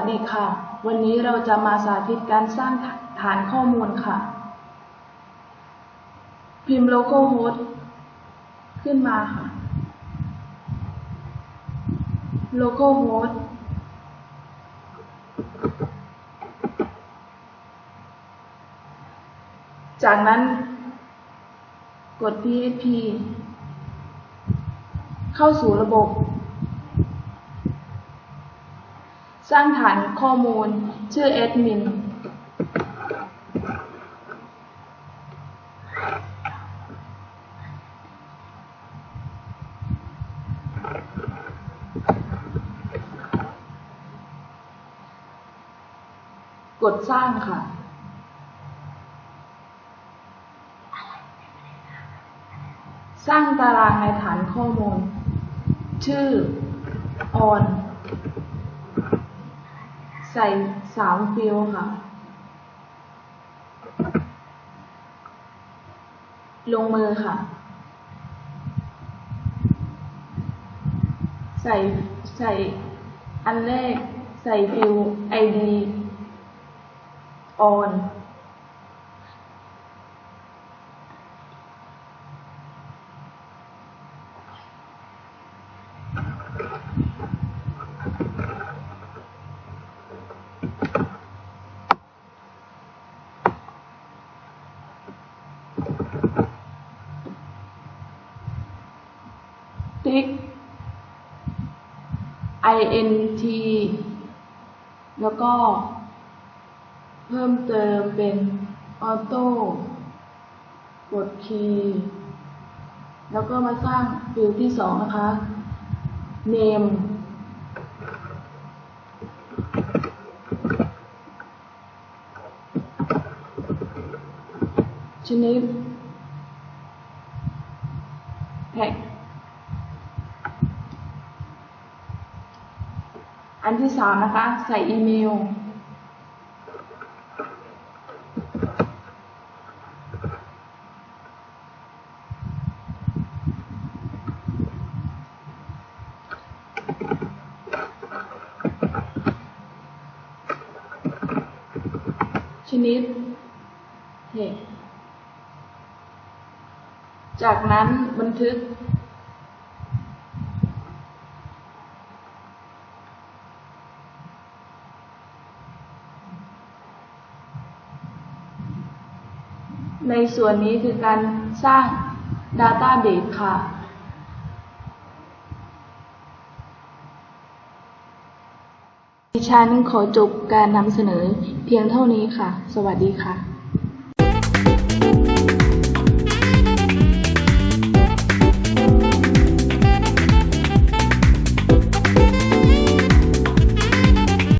วัสดีค่ะ วันนี้เราจะมาสาธิตการสร้างฐานข้อมูลค่ะ พิมพ์ localhost ขึ้นมาค่ะ localhost จากนั้น กด php เข้าสู่ระบบ สร้างฐานข้อมูล ชื่อแอดมิน กดสร้างค่ะสร้างตารางในฐานข้อมูล ชื่อ on ใส่สามฟิลค่ะ ลงมือค่ะ ใส่ใส่อันแรกใส่ฟิลด์ ID on ติ๊ก int แล้วก็เพิ่มเติมเป็นออโต้กดคีย์แล้วก็มาสร้างฟิลที่สองนะคะ name ชนิดแท็ก อันที่สามนะคะ ใส่อีเมล ชนิดเทคจากนั้นบันทึก ในส่วนนี้คือการสร้าง Database ค่ะ ดิฉันขอจบการนำเสนอเพียงเท่านี้ค่ะ สวัสดีค่ะ